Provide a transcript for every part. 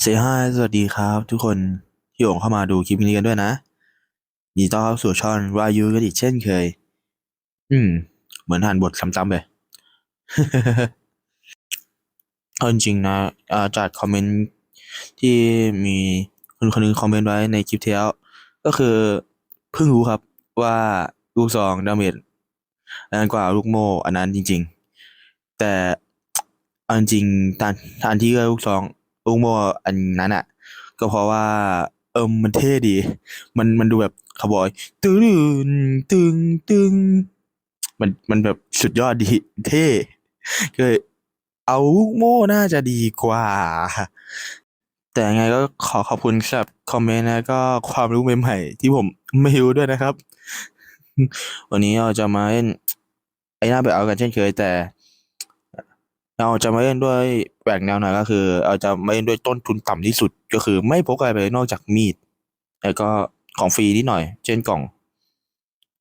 เซฮายสวัสดีครับ ทุกคนที่โองเข้ามาดูคลิปนี้กันด้วยนะยินดีต้อนรับสู่ช่องวายูกันอีกเช่นเคย อืม เหมือนอ่านบทซ้ำๆเลยเอาจริงนะอาจากคอมเมนต์ที่มีคนคนหนึงคอมเมนต์ไว้ในคลิปที่แล้ว ก็คือเพิ่งรู้ครับว่าลูกซองดาเมจแรงกว่าลูกโมอันนั้นจริง ๆ แต่เอาจริงตานทานที่เลือกลูกซอง ลูกโมอันนั้นอะ ก็เพราะว่า เออมันเท่ดี มันมันดูแบบคาวบอยตึงตึงตึงมันมันแบบสุดยอดดีเท่ก็เอาโม่น่าจะดีกว่า แต่ยังไงก็ขอขอบคุณสำหรับคอมเมนต์นะก็ความรู้ใหม่ๆที่ผมไม่รู้ด้วยนะครับ วันนี้เราจะมาเล่นไอ้หน้าแบบเอากันเช่นเคยแต่ เราจะมาเล่นด้วยแปลกแนวหน่อยก็คือเราจะมาเล่นด้วยต้นทุนต่ำที่สุดก็คือไม่พกอะไรไปนอกจากมีด แล้วก็ของฟรีนิดหน่อย เช่นกล่อง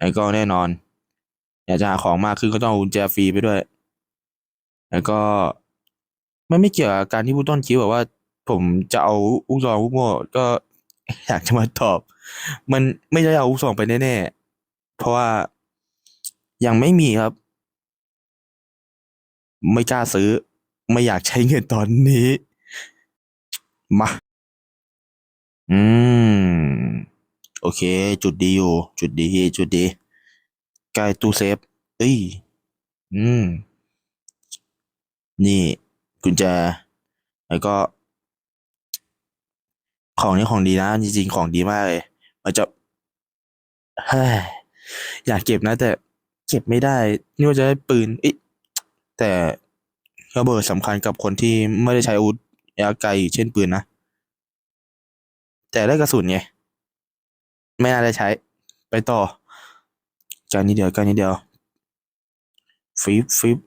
แล้วก็แน่นอน อยากจะหาของมากขึ้นก็ต้องอากุญแจฟรีไปด้วย แล้วก็ไม่ไม่เกี่ยวกับการที่ผู้ต้นคิดแบบว่า ผมจะเอาอุกซองอุกโม่ก็อยากจะมาตอบ มันไม่ได้เอาอุกซองไปแน่ๆเพราะว่ายังไม่มีครับ ไม่กล้าซื้อ ไม่อยากใช้เงินตอนนี้ มา อืม โอเค จุดดีอยู่ จุดดี จุดดีใกล้ตู้เซฟ เอ้ย อืม นี่กุญแจ แล้วก็ ของนี้ของดีนะ จริงๆ ของดีมากเลย มันจะเฮ้ยอยากเก็บนะ แต่เก็บไม่ได้ นี่ว่าจะได้ปืน เอ๊ะ แต่ระเบิดสำคัญกับคนที่ไม่ได้ใช้อาวุธระยะไกลเช่นปืนนะ แต่ได้กระสุนไง ไม่น่าได้ใช้ ไปต่อการนี้เดียวการนี้เดียวฟิปฟิป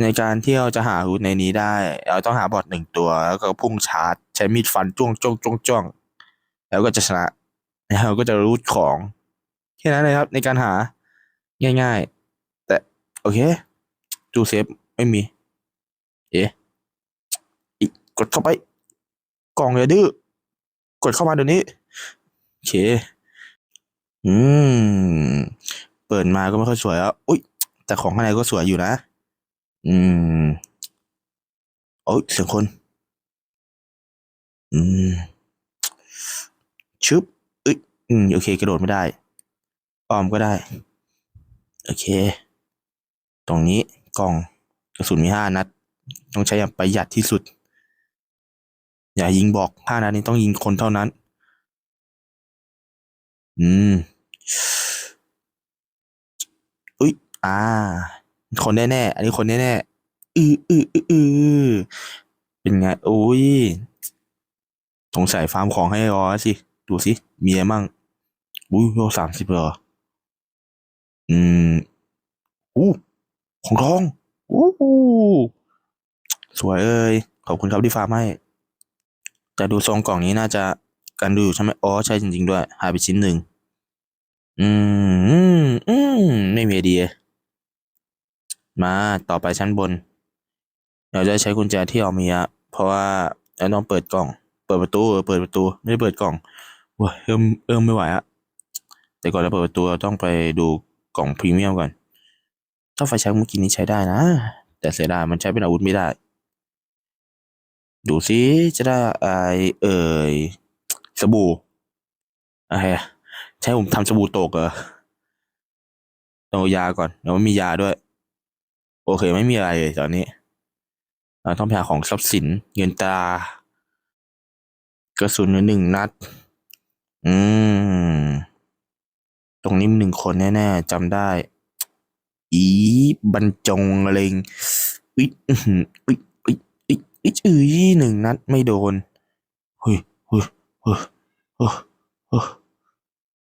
ในการที่เราจะหาอาวุธในนี้ได้ เราต้องหาบอทหนึ่งตัว แล้วก็พุ่งชาร์จ ใช้มีดฟันจ้วงจ้วงจ้วงจ้วงแล้วก็จะชนะแล้วเราก็จะรูดของ แค่นั้นเลยครับ ในการหาง่าย ๆ แต่โอเค จูเซฟไม่มี เอ๊ะอีกกดเข้าไป กล่องเลยดื้อกดเข้ามาเดี๋ยวนี้โอเค อืม เปิดมาก็ไม่ค่อยสวยแล้วอุ้ยแต่ของข้างในก็สวยอยู่นะ อืมโอ้ยเสียงคน อืมชึบเอ้ยอืมโอเค กระโดดไม่ได้ออมก็ได้ โอเค ตรงนี้ กล่องกระสุนมีห้านัด ต้องใช้อย่างประหยัดที่สุด อย่ายิงบอกห้านัดนี้ต้องยิงคนเท่านั้น อืมอุ้ยอ่า คนแน่ๆอันนี้คนแน่ๆอืออืออือออเป็นไงโอ้ยสงสัยฟาร์มของให้รอสิ ดูสิ มีอะไรมั่งอุ้ยโลสามสิบเหรออืมอู้ ของทองอู้หูสวยเอ้ยขอบคุณครับที่ฟาร์มให้แต่ดูทรงกล่องนี้น่าจะกันดูอยู่ใช่ไหมอ๋อใช่จริง ๆ ด้วย หายไปชิ้นหนึ่งอืมอืมอืมไม่มีไอเดีย มาต่อไปชั้นบน เราจะใช้กุญแจที่เอามีอะเพราะว่าเราต้องเปิดกล่อง เปิดประตูเปิดประตู ไม่ได้เปิดกล่องว้าเอิ่มเอิ่มไม่ไหวอะแต่ก่อนจะเปิดประตูเราต้องไปดูกล่องพรีเมียมก่อน ถ้าไฟแช็กเมื่อกี้นี้ใช้ได้นะ แต่เสียดายมันใช้เป็นอาวุธไม่ได้ ดูซิจะได้ไรเอ่ยสบู่อะไรใช่ผมทำสบู่ตกเหรอต้องเอายาก่อนเดี๋ยวมันมียาด้วย โอเคไม่มีอะไรเลยตอนนี้เราต้องไปหาของทรัพย์สินเงินตรากระสุนหนึ่งนัด อืม ตรงนี้มีหนึ่งคนแน่ ๆจำได้ อีบรรจงอะไรงอุ๊ยอื้อหืออุ๊ยอุ๊ยอุ๊ยอุ๊ยหนึ่งนัดไม่โดนเฮ้ยเฮ้ยเฮ้ยเฮ้ยเฮ้ย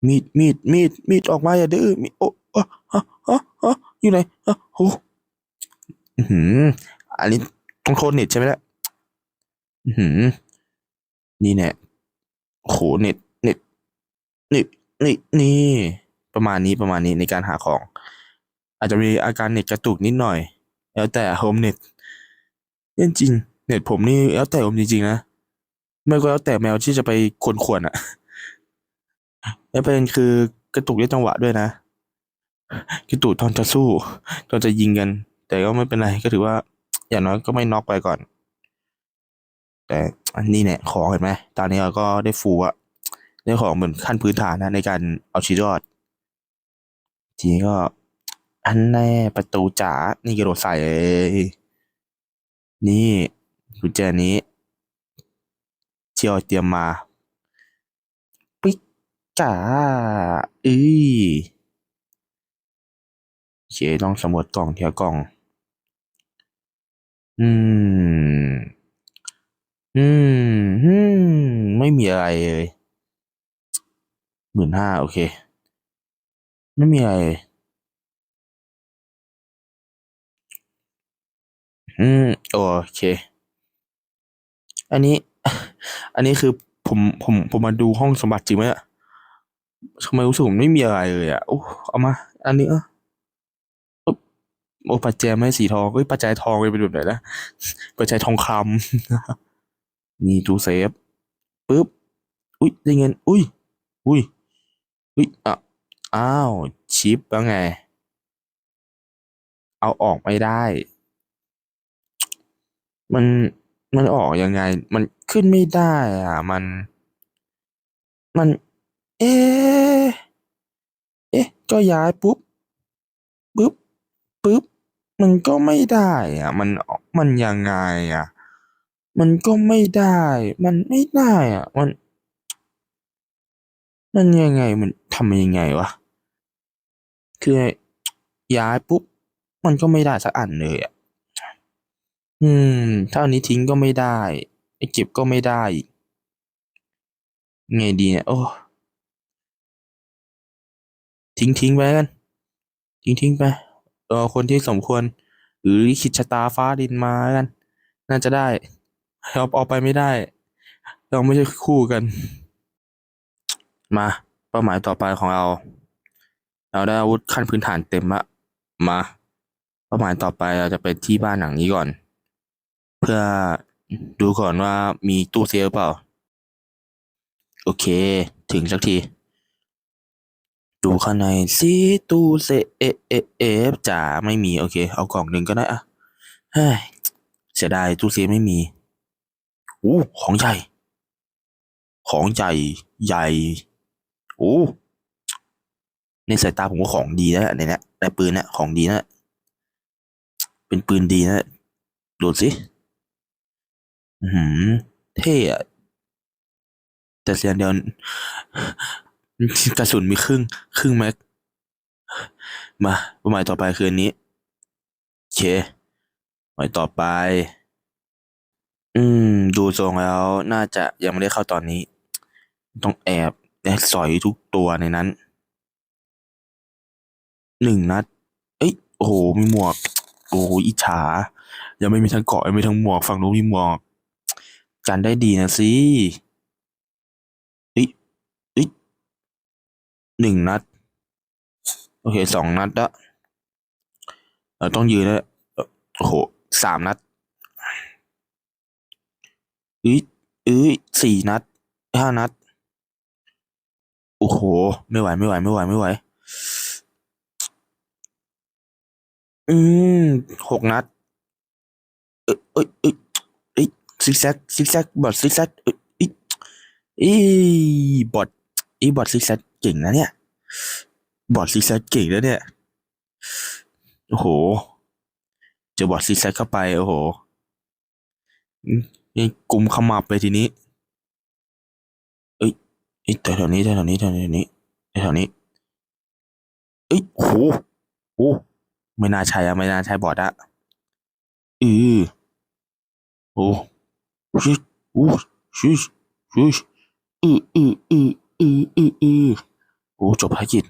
มีดมีดมีดมีดออกมาอย่าดื้อมีดโอ้อะอะอะอะอยู่ไหนอะโอ้อื้อหืออันนี้ต้องโทษเน็ตใช่ไหมล่ะอือหือนี่แน่โหเน็ตเน็ตนี่นี่นี่ประมาณนี้ประมาณนี้ในการหาของ อาจจะมีอาการเน็ตกระตุกนิดหน่อย แล้วแต่โฮมเน็ตจริง เน็ตผมนี่แล้วแต่ผมจริงๆนะไม่ก็แล้วแต่แมวที่จะไปขวนขวนๆอะแล้วประเด็นคือกระตุกได้จังหวะด้วยนะกระตุกตอนจะสู้ตอนจะยิงกัน แต่ก็ไม่เป็นไรก็ถือว่า อย่างน้อยก็ไม่น็อกไปก่อน แต่อันนี้เนี่ยของเห็นไหมตอนนี้เราก็ได้ฟูอะได้ของเหมือนขั้นพื้นฐานนะในการเอาชีวิตรอด ทีนี้ก็ อันแน่ประตูจ๋า นี่กระโดดใส่เลยนี่กุญแจนี้เที่เราเตรียมมาปิ๊กจ๋าอือโอเคต้องสำรวจกล่องทีละกล่อง อืม อืมอืมไม่มีอะไรเลยหมื่นห้าโอเค ไม่มีอะไรเลย อืม โอเค อันนี้ อันนี้คือผมผมผมมาดูห้องสมบัติจริงไหมอะทำไมรู้สึกผมไม่มีอะไรเลยอะโอ้เอามา อันนี้เออโอ้ปัจจัยไม่สีทองเอ้ยปัจจัยทองเลยเป็นแบบไหนนะปัจจัยทองคำนี่ตู้เซฟปึ๊บอุ้ยได้เงินอุ้ยอุ้ยอุ้ยอะอ้าวชิปแล้วไง เอาออกไม่ได้ มัน มันออกยังไง มันขึ้นไม่ได้อะ มัน มัน เอ๊ะเอ๊ะ ก็ย้ายปุ๊บปุ๊บปุ๊บ มันก็ไม่ได้อะ มัน มันยังไงอะ มันก็ไม่ได้ มันไม่ได้อะ มัน มันยังไง มันทำยังไงวะ คือย้ายปุ๊บ มันก็ไม่ได้สักอันเลยอะ อืม ถ้าอันนี้ทิ้งก็ไม่ได้ ไอ้เก็บก็ไม่ได้อีกไงดีเนี่ย โอ้ ทิ้งทิ้งไปกัน ทิ้งทิ้งไป เออคนที่สมควร หรือลิขิตชะตาฟ้าดินมาแล้วกัน น่าจะได้เอาเอาไปไม่ได้ เราไม่ใช่คู่กัน มา เป้าหมายต่อไปของเรา เราได้อาวุธขั้นพื้นฐานเต็มละมา เป้าหมายต่อไปเราจะไปที่บ้านหลังนี้ก่อน เพื่อดูก่อนว่ามีตู้เซฟหรือเปล่า โอเค ถึงสักที ดูข้างในซิตู้เซเอเอเอฟจ๋าไม่มี โอเค เอากล่องหนึ่งก็ได้อะเฮ้ยเสียดายตู้เซฟไม่มีโอ้ของใหญ่ ของใหญ่ใหญ่โอ้ในสายตาผมก็ของดีแล้วในเนี้ยในปืนเนี่ยของดีนะ เป็นปืนดีนะดูสิ หือเท่อะแต่เสียเดียว กระสุนมีครึ่ง ครึ่งแม็ก มาเป้าหมายต่อไปคืออันนี้โอเคหมายต่อไป อืม ดูทรงแล้ว น่าจะยังไม่ได้เข้าตอนนี้ ต้องแอบและสอยทุกตัวในนั้น หนึ่งนัด เอ้ย โอ้โห มีหมวก โอ้โหอิจฉา ยังไม่มีทั้งเกาะยังไม่มีทั้งหมวก ฝั่งนู้นมีหมวก กันได้ดีนะสิเอ้ยเอ้ยหนึ่งนัด โอเคสองนัดละเราต้องยืนแล้วโอ้โหสามนัดเอ้ยเอ้ยสี่นัดห้านัด โอ้โห ไม่ไหว ไม่ไหว ไม่ไหว ไม่ไหว อืมหกนัด เอ้ยเอ้ย ซิกแซกซิกแซกบอทซิกแซกเอ้ยเอ้ยเอ้ยบอทไอ้บอทซิกแซกเก่งนะเนี่ยบอทซิกแซกเก่งแล้วเนี่ยโอ้โหเจอบอทซิกแซกเข้าไปโอ้โหนี่กลุ่มขมับไปทีนี้เอ้ยเอ้ยแถวๆนี้แถวๆนี้แถวๆนี้แถวๆนี้เอ้ยโอ้โหโอ้ไม่น่าใช่อะไม่น่าใช่บอทอะอือโอ้ ชิโอ้ชิชิอืออืออืออืออืออือโอ้จบภารกิจ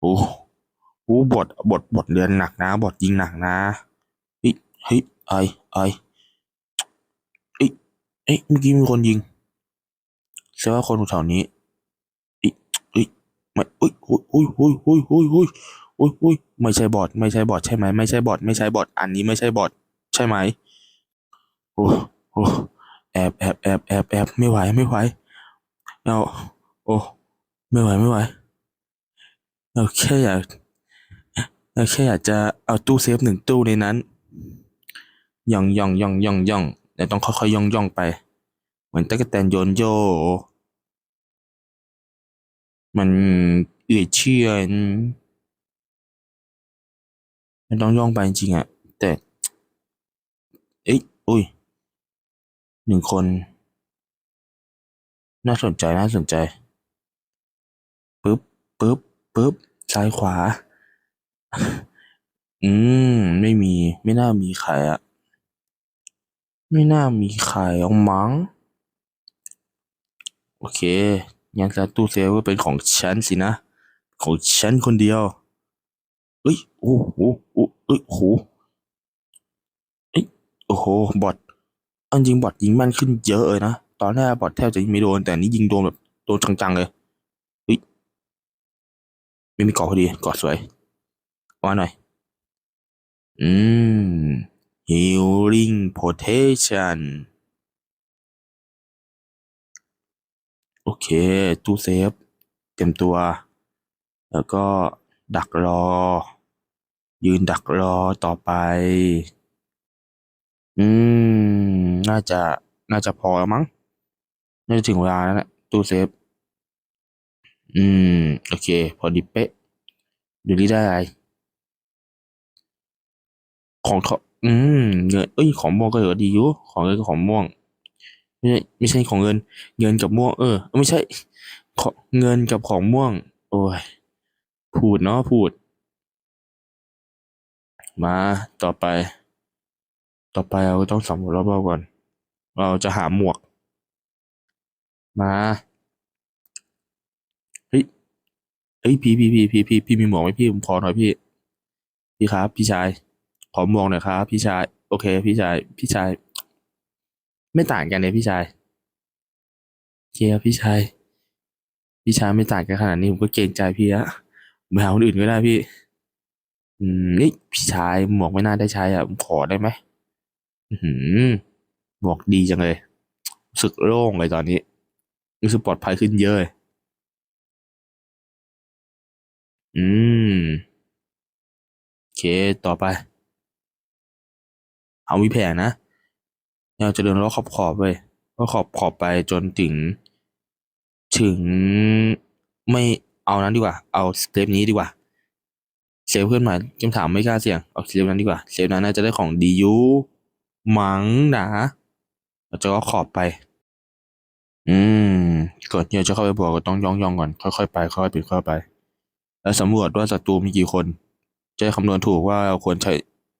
โอ้โอ้บทบทบทเรียนหนักนะบทยิงหนักนะเฮ้ยเฮ้ยไอไอเอ้ยเอ้ยเมื่อกี้มีคนยิงแสดงว่าคนแถวนี้เอ้ยเอ้ยไม่เอ้ยโอ้ยโอ้ยโอ้ยโอ้ยโอ้ยโอ้ยโอ้ยโอ้ยไม่ใช่บอทไม่ใช่บอทใช่ไหมไม่ใช่บอทไม่ใช่บอทอันนี้ไม่ใช่บอทใช่ไหมโอ้ อ้แอบแอบแอบแอบแอบไม่ไหวไม่ไหวเราโอ้ไม่ไหวไม่ไหวเราแค่อยากเราแค่อยากจะเอาตู้เซฟหนึ่งตู้ในนั้นย่องย่องย่องย่องย่องแต่ต้องค่อยๆย่องย่องไป เหมือนตะกแตนโยนโย มันเอื่อยเชื่อนมันต้องย่องไปจริงอะแต่ เอ้ยอุ้ย หนึ่งคน น่าสนใจน่าสนใจปึ๊บปึ๊บปึ๊บซ้ายขวา อืม ไม่มี ไม่น่ามีใครอะไม่น่ามีใครเอามั้ง โอเคงั้นตู้เซฟก็เป็นของฉันสินะ ของฉันคนเดียวเอ้ย โอ้โหโอ้เอ้ยโอ้โหเอ้ยโอ้โห บอท เอาจริงบอทยิงแม่นขึ้นเยอะเลยนะ ตอนแรกบอทแทบจะยิงไม่โดน แต่นี้ยิงโดนแบบโดนจังๆเลยเฮ้ยไม่มีเกาะพอดีเกาะสวยเอามาหน่อย อืม healing protection โอเค ตู้เซฟ เต็มตัว แล้วก็ดักรอ ยืนดักรอต่อไป อืม น่าจะน่าจะพอแล้วมั้ง น่าจะถึงเวลาแล้วแหละตู้เซฟ อืม โอเค พอดีเป๊ะ ดูนี่ได้อะไร ของเขาอืม เงิน เอ้ย ของม่วงก็เหลือดีอยู่ ของเงินกับของม่วง ไม่ใช่ไม่ใช่ของเงิน เงินกับม่วง เออ ไม่ใช่ ของเงินกับของม่วง โอ้ย พูดเนาะ พูด มา ต่อไป ต่อไปเราก็ต้องสำรวจรอบๆก่อน เราจะหาหมวก มาเฮ้ยเฮ้ยพี่พี่พี่พี่พี่พี่มีหมวกไหมพี่ผมขอหน่อยพี่ พี่ครับ พี่ชาย ขอหมวกหน่อยครับ พี่ชาย โอเค พี่ชาย พี่ชาย ไม่ต่างกันเลยพี่ชายเคครับพี่ชาย พี่ชายไม่ต่างกันขนาดนี้ผมก็เกรงใจพี่ละไปหาคนอื่นก็ได้พี่ อืมนี่พี่ชายหมวกไม่น่าได้ใช้อะผมขอได้ไหมอือ หือกดีจังเลยรู้สึกโล่งเลยตอนนี้รู้สึกปลอดภัยขึ้นเยอะเลยอืม โอเค ต่อไป เอามีแผนนะเราจะเดินรอบขอบขอบไปก็ขอบขอบไปจนถึง ถึงไม่เอานั้นดีกว่า เอาสเตปนี้ดีกว่าเซฟเพื่อนใหม่คำถามไม่กล้าเสี่ยง เอาเซฟนั้นดีกว่าเซฟนั้นน่าจะได้ของดียูมังนะ เราจะก็ขอบไป อืมก่อนที่เราจะเข้าไปบวกก็ต้องย่องย่องก่อน ค่อยๆไปค่อยๆปิดค่อยๆไป แล้วสำรวจว่าศัตรูมีกี่คน จะคำนวณถูกว่าเราควรใช้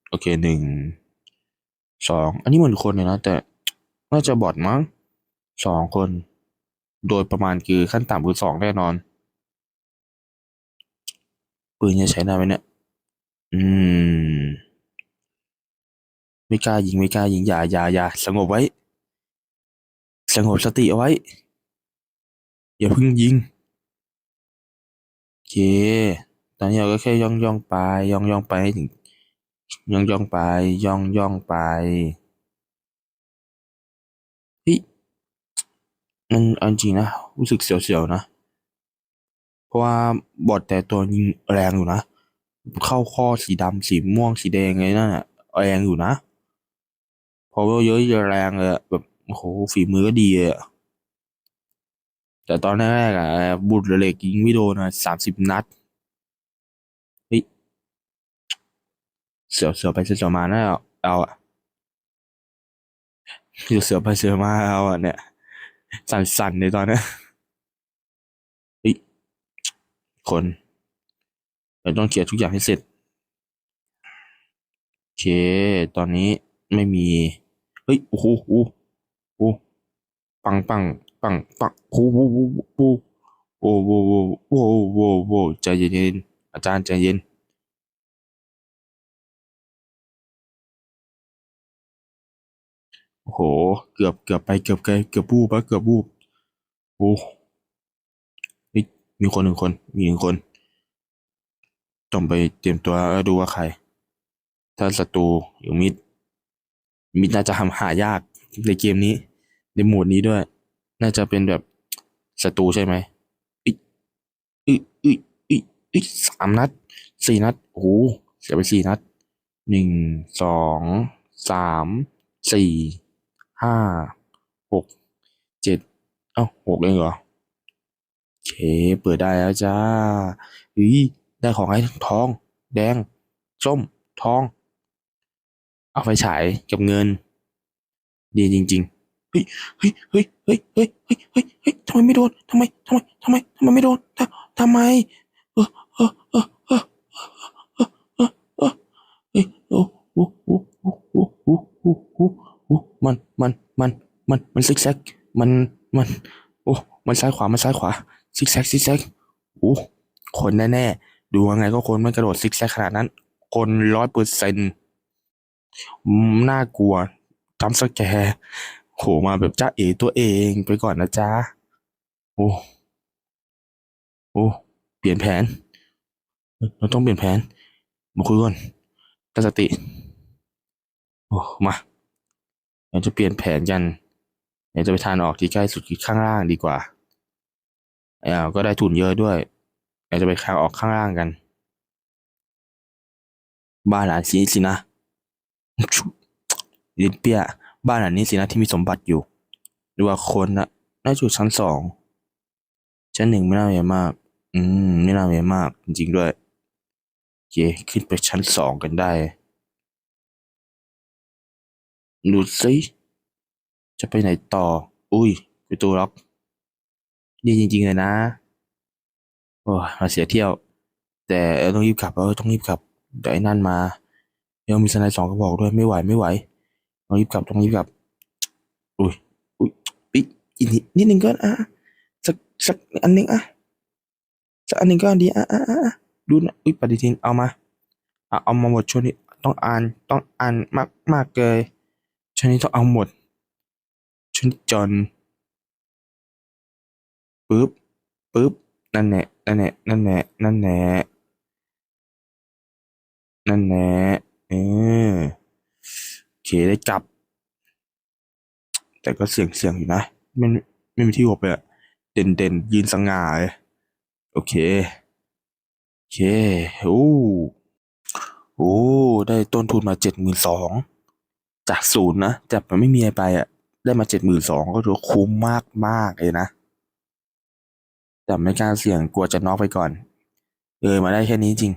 โอเคหนึ่งสองอันนี้เหมือนคนเลยนะ แต่น่าจะบอดมั้งสองคน โดยประมาณคือขั้นต่ำคือสองแน่นอนปืนจะใช้ได้ไหมเนี่ย อืม ไม่กล้ายิงไม่กล้ายิงอย่าอย่าอย่าสงบไว้ สงบสติเอาไว้ อย่าเพิ่งยิง โอเค ตอนนี้เราก็แค่ย่องย่องไป ย่องย่องไปถึงย่องย่องไป ย่องย่องไปเฮ้ยมันเอาจริงนะ รู้สึกเสียวๆนะ เพราะว่าบอดแต่ตัวยิงแรงอยู่นะ เข้าข้อสีดำสีม่วงสีแดงไงนั่นน่ะแรงอยู่นะ พอเยอะๆแรงเลยอะแบบ โอ้โหฝีมือก็ดีเลยอะแต่ตอนแรกๆอะบุตรเหล็กยิงไม่โดนอะสามสิบนัดเฮ้ยเสือเสือไปเสือมานะเอาเอาอะเสือเสือไปเสือมาเอาอะเนี่ย สั่นๆในตอนนี้เฮ้ยคนเราต้องเคลียร์ทุกอย่างให้เสร็จโอเค ตอนนี้ไม่มี เฮ้ย โอ้โห ปังปังปังปังโอ้โหโอ้โหโอ้โหโอ้โหโอ้ใจเย็นๆอาจารย์ใจเย็นโอ้โห เกือบเกือบไปเกือบเกือบเกือบบูบะเกือบบูบโอ้เฮ้ยมีคนหนึ่งคน มีหนึ่งคนต้องไปเตรียมตัวแล้วดูว่าใคร ถ้าศัตรูอยู่มิดมิดน่าจะทำหายากในเกมนี้ หมวดนี้ด้วย น่าจะเป็นแบบศัตรูใช่ไหมอิอิอิอิอิสามนัดสี่นัดโอ้โหเสียไปสี่นัดหนึ่งสองสามสี่ห้าหกเจ็ดเอ้าหกเองเหรอโอเค เปิดได้แล้วจ้าเฮ้ยได้ของให้ทั้งทอง แดงส้มทอง เอาไฟฉายกับเงิน ดีจริง ๆ เฮ้ยเฮ้ยเฮ้ยเฮ้ยเฮ้ยเฮ้ยเฮ้ยเฮ้ยทำไมไม่โดนทำไมทำไมทำไมทำไมไม่โดนทำทำไมเออเออเออเออเออเออเออเฮ้ยโอ้โอ้โอ้โอ้โอ้โอ้โอ้โอ้โอ้มันมันมันมันมันซิกแซกมันมันโอ้มันซ้ายขวามันซ้ายขวาซิกแซกซิกแซกโอ้คนแน่ๆดูยังไงก็คนไม่กระโดดซิกแซกขนาดนั้น คนร้อยเปอร์เซ็นต์น่ากลัวจำสแกร์ โหมาแบบจ้าเอตัวเองไปก่อนนะจ๊ะ โอ้ โอ้ เปลี่ยนแผน เราต้องเปลี่ยนแผน มาคุยก่อนตั้งสติ โอ้ มาเราจะเปลี่ยนแผนกันเดี๋ยวจะไปทานออกที่ใกล้สุดข้างล่างดีกว่าอ่าก็ได้ทุนเยอะด้วยเราจะไปข้างออกข้างล่างกัน บ้านหลังนี้สินะลินเปีย บ้านหลังนี้สินะที่มีสมบัติอยู่หรือว่าคนนะน่าจะอยู่ชั้นสอง ชั้นหนึ่งไม่น่าใหญ่มาก อืม ไม่น่าใหญ่มาก จริงๆด้วยโอเคขึ้นไปชั้นสองกันได้ดูสิจะไปไหนต่อ อุ้ยประตูล็อก ดีจริงๆเลยนะ โอ้มาเสียเที่ยว แต่เออต้องรีบกลับเออต้องรีบกลับเดี๋ยวไอ้นั่นมาเดี๋ยวมีสไนสองกระบอกด้วยไม่ไหวไม่ไหว ต้องรีบกลับต้องรีบกลับ อุ้ย อุ้ยอีกอีกนิดนิดนึงก็อะสักสักอันนึงอะสักอันนึงก็ดีอะอะอะอะดูนะอุ้ยปฏิทินเอามาอะเอามาหมดช่วงนี้ต้องอ่านต้องอ่านมากมากเลยช่วงนี้ต้องเอาหมดช่วงนี้จนปึ๊บปึ๊บนั่นแหละนั่นแหละนั่นแหละนั่นแหละนั่นแหละเออโอเคได้กลับ แต่ก็เสี่ยงเสี่ยงอยู่นะไม่ไม่มีที่หลบเลยอะเด่นเด่นยืนสง่าเลยโอเค โอเคโอ้โอ้ได้ต้นทุนมาเจ็ดหมื่นสองจากศูนย์นะแต่มันไม่มีอะไรไปอะ ได้มาเจ็ดหมื่นสองก็ถือว่าคุ้มมากมากเลยนะ แต่ไม่กล้าเสี่ยงกลัวจะน็อกไปก่อน เออมาได้แค่นี้จริง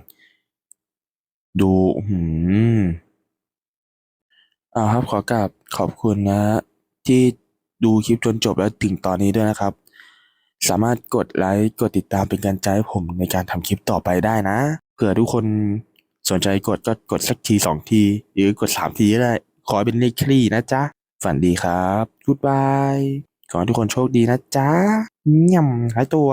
ดูอื้อหืมอ่าครับขอกราบขอบคุณนะ ที่ดูคลิปจนจบแล้วถึงตอนนี้ด้วยนะครับ สามารถกดไลค์กดติดตามเป็นการใจให้ผมในการทำคลิปต่อไปได้นะ เผื่อทุกคนสนใจกดก็กดสักทีสองที หรือกดสามทีก็ได้ ขอเป็นเลขคลี่นะจ๊ะ ฝันดีครับกูดบายขอให้ทุกคนโชคดีนะจ๊ะย่ำหายตัว